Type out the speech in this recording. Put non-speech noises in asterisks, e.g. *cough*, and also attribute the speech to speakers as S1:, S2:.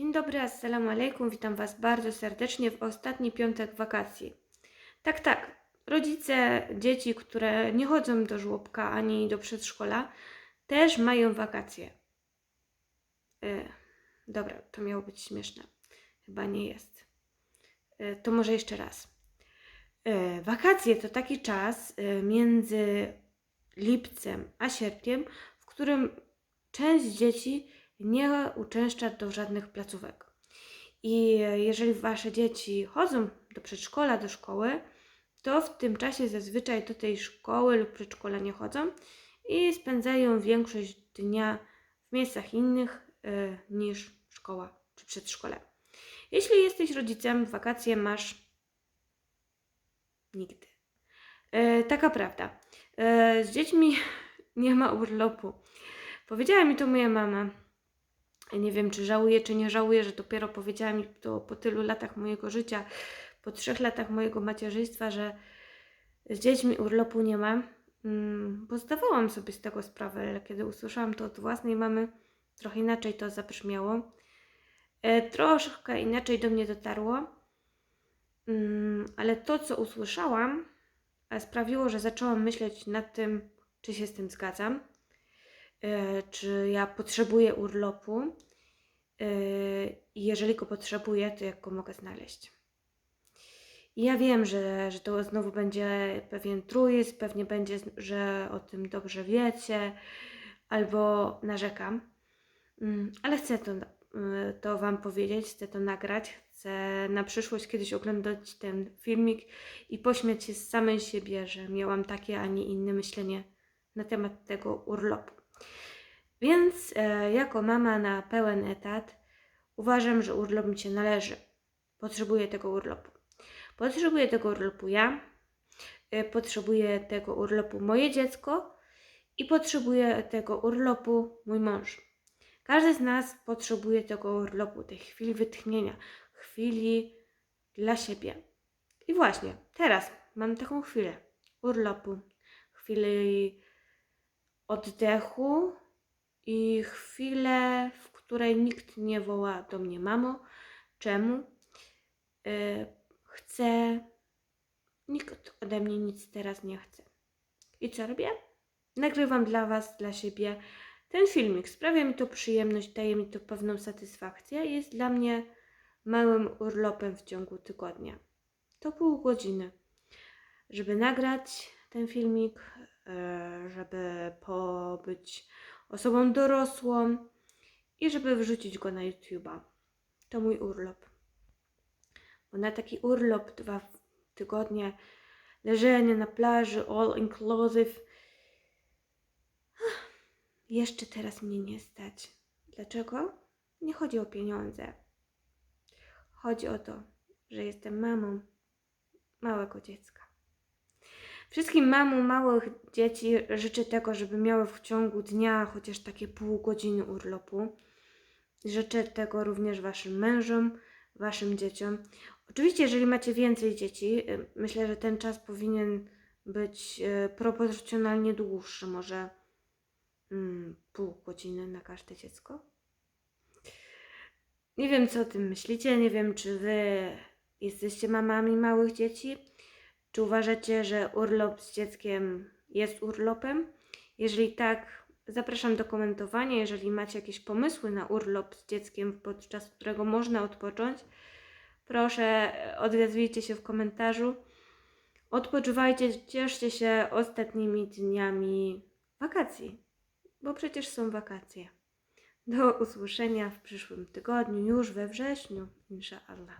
S1: Dzień dobry, assalamu alaikum. Witam Was bardzo serdecznie w ostatni piątek wakacji. Tak, tak. Rodzice dzieci, które nie chodzą do żłobka ani do przedszkola, też mają wakacje. E, dobra, to miało być śmieszne. Chyba nie jest. E, to może jeszcze raz. E, wakacje to taki czas e, między lipcem a sierpniem, w którym część dzieci nie uczęszcza do żadnych placówek. I jeżeli wasze dzieci chodzą do przedszkola, do szkoły, to w tym czasie zazwyczaj do tej szkoły lub przedszkola nie chodzą i spędzają większość dnia w miejscach innych e, niż szkoła czy przedszkole. Jeśli jesteś rodzicem, wakacje masz nigdy. E, taka prawda. E, z dziećmi *laughs* nie ma urlopu. Powiedziała mi to moja mama. Nie wiem, czy żałuję, czy nie żałuję, że dopiero powiedziała mi to po tylu latach mojego życia, po trzech latach mojego macierzyństwa, że z dziećmi urlopu nie ma. Mm, Bo zdawałam sobie z tego sprawę, ale kiedy usłyszałam to od własnej mamy, trochę inaczej to zabrzmiało. E, troszkę inaczej do mnie dotarło, Mm, ale to, co usłyszałam, e, sprawiło, że zaczęłam myśleć nad tym, czy się z tym zgadzam, e, czy ja potrzebuję urlopu i jeżeli go potrzebuję, to jak go mogę znaleźć. I ja wiem, że, że to znowu będzie pewien truizm, pewnie będzie, że o tym dobrze wiecie, albo narzekam, Mm, ale chcę to, y, to Wam powiedzieć, chcę to nagrać, chcę na przyszłość kiedyś oglądać ten filmik i pośmiać się z samej siebie, że miałam takie, a nie inne myślenie na temat tego urlopu. Więc e, jako mama na pełen etat uważam, że urlop mi się należy. Potrzebuję tego urlopu. Potrzebuję tego urlopu ja, e, potrzebuję tego urlopu moje dziecko i potrzebuje tego urlopu mój mąż. Każdy z nas potrzebuje tego urlopu, tej chwili wytchnienia, chwili dla siebie. I właśnie teraz mam taką chwilę urlopu, chwili oddechu i chwilę, w której nikt nie woła do mnie mamo. Czemu? Yy, chcę. Nikt ode mnie nic teraz nie chce. I co robię? Nagrywam dla Was, dla siebie ten filmik. Sprawia mi to przyjemność, daje mi to pewną satysfakcję. Jest dla mnie małym urlopem w ciągu tygodnia. To pół godziny, żeby nagrać ten filmik, e, żeby pobyć osobą dorosłą i żeby wrzucić go na YouTube'a. To mój urlop. Bo na taki urlop dwa tygodnie leżenia na plaży, all inclusive, jeszcze teraz mnie nie stać. Dlaczego? Nie chodzi o pieniądze. Chodzi o to, że jestem mamą małego dziecka. Wszystkim mamom małych dzieci życzę tego, żeby miały w ciągu dnia chociaż takie pół godziny urlopu. Życzę tego również Waszym mężom, Waszym dzieciom. Oczywiście, jeżeli macie więcej dzieci, y, myślę, że ten czas powinien być y, proporcjonalnie dłuższy, może mm, pół godziny na każde dziecko. Nie wiem, co o tym myślicie. Nie wiem, czy wy jesteście mamami małych dzieci. Czy uważacie, że urlop z dzieckiem jest urlopem? Jeżeli tak, zapraszam do komentowania. Jeżeli macie jakieś pomysły na urlop z dzieckiem, podczas którego można odpocząć, proszę odezwijcie się w komentarzu. Odpoczywajcie, cieszcie się ostatnimi dniami wakacji bo przecież są wakacje. Do usłyszenia w przyszłym tygodniu, już we wrześniu, insza Allah.